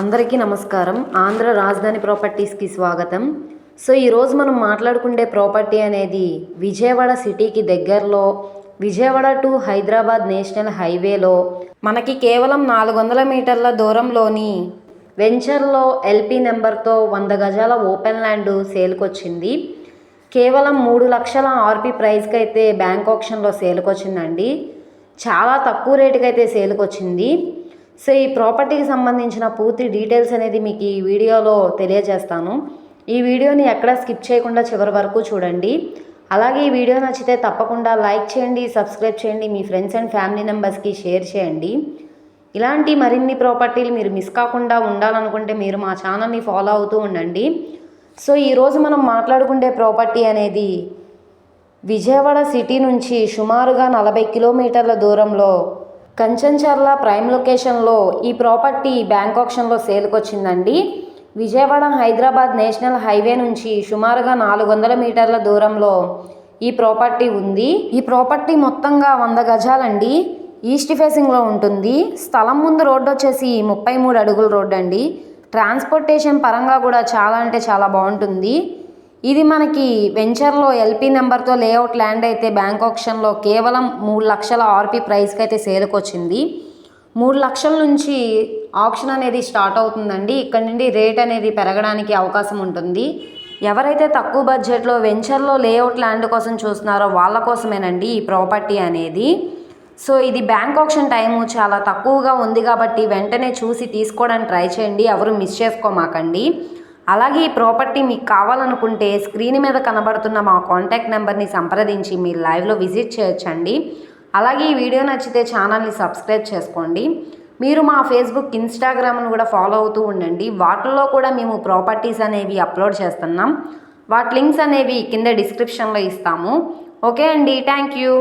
అందరికీ నమస్కారం. ఆంధ్ర రాజధాని ప్రాపర్టీస్కి స్వాగతం. సో ఈరోజు మనం మాట్లాడుకుండే ప్రాపర్టీ అనేది విజయవాడ సిటీకి దగ్గరలో విజయవాడ టు హైదరాబాద్ నేషనల్ హైవేలో మనకి కేవలం నాలుగు వందల మీటర్ల దూరంలోని వెంచర్లో ఎల్పి నెంబర్తో వంద గజాల ఓపెన్ ల్యాండ్ సేల్కొచ్చింది. కేవలం మూడు లక్షల ఆర్పి ప్రైస్కి అయితే బ్యాంక్ ఆప్షన్లో సేల్కొచ్చిందండి. చాలా తక్కువ రేటుకి అయితే వచ్చింది సో ఈ ప్రాపర్టీకి సంబంధించిన పూర్తి డీటెయిల్స్ అనేది మీకు ఈ వీడియోలో తెలియజేస్తాను. ఈ వీడియోని ఎక్కడ స్కిప్ చేయకుండా చివరి వరకు చూడండి. అలాగే ఈ వీడియో నచ్చితే తప్పకుండా లైక్ చేయండి సబ్స్క్రైబ్ చేయండి మీ ఫ్రెండ్స్ అండ్ ఫ్యామిలీ మెంబర్స్కి షేర్ చేయండి. ఇలాంటి మరిన్ని ప్రాపర్టీలు మీరు మిస్ కాకుండా ఉండాలనుకుంటే మీరు మా ఛానల్ని ఫాలో అవుతూ ఉండండి. సో ఈరోజు మనం మాట్లాడుకునే ప్రాపర్టీ అనేది విజయవాడ సిటీ నుంచి సుమారుగా నలభై కిలోమీటర్ల దూరంలో కంచన్చర్ల ప్రైమ్ లొకేషన్లో ఈ ప్రాపర్టీ బ్యాంక్ ఆప్షన్లో సేల్కి వచ్చిందండి విజయవాడ హైదరాబాద్ నేషనల్ హైవే నుంచి సుమారుగా నాలుగు వందల మీటర్ల దూరంలో ఈ ప్రాపర్టీ ఉంది. ఈ ప్రాపర్టీ మొత్తంగా వంద గజాలండి. ఈస్ట్ ఫేసింగ్లో ఉంటుంది. స్థలం ముందు రోడ్డు వచ్చేసి ముప్పై మూడు అడుగుల రోడ్డు అండి ట్రాన్స్పోర్టేషన్ పరంగా కూడా చాలా అంటే చాలా బాగుంటుంది. ఇది మనకి వెంచర్లో ఎల్పి నెంబర్తో లేఅవుట్ ల్యాండ్ అయితే బ్యాంక్ ఆప్షన్లో కేవలం మూడు లక్షల ఆర్పి ప్రైస్కి అయితే సేల్కి వచ్చింది మూడు లక్షల నుంచి ఆప్షన్ అనేది స్టార్ట్ అవుతుందండి. ఇక్కడ నుండి రేట్ అనేది పెరగడానికి అవకాశం ఉంటుంది. ఎవరైతే తక్కువ బడ్జెట్లో వెంచర్లో లేఅవుట్ ల్యాండ్ కోసం చూస్తున్నారో వాళ్ళ కోసమేనండి ఈ ప్రాపర్టీ అనేది. సో ఇది బ్యాంక్ ఆప్షన్ టైము చాలా తక్కువగా ఉంది కాబట్టి వెంటనే చూసి తీసుకోవడానికి ట్రై చేయండి. ఎవరు మిస్ చేసుకోమాకండి. అలాగే ఈ ప్రాపర్టీ మీకు కావాలనుకుంటే స్క్రీన్ మీద కనబడుతున్న మా కాంటాక్ట్ నెంబర్ని సంప్రదించి మీరు లైవ్లో విజిట్ చేయొచ్చండి. అలాగే ఈ వీడియో నచ్చితే ఛానల్ని సబ్స్క్రైబ్ చేసుకోండి. మీరు మా ఫేస్బుక్ ఇన్స్టాగ్రామ్ను కూడా ఫాలో అవుతూ ఉండండి. వాటిల్లో కూడా మేము ప్రాపర్టీస్ అనేవి అప్లోడ్ చేస్తున్నాం. వాటి లింక్స్ అనేవి కింద డిస్క్రిప్షన్లో ఇస్తాము. ఓకే అండి. Thank you.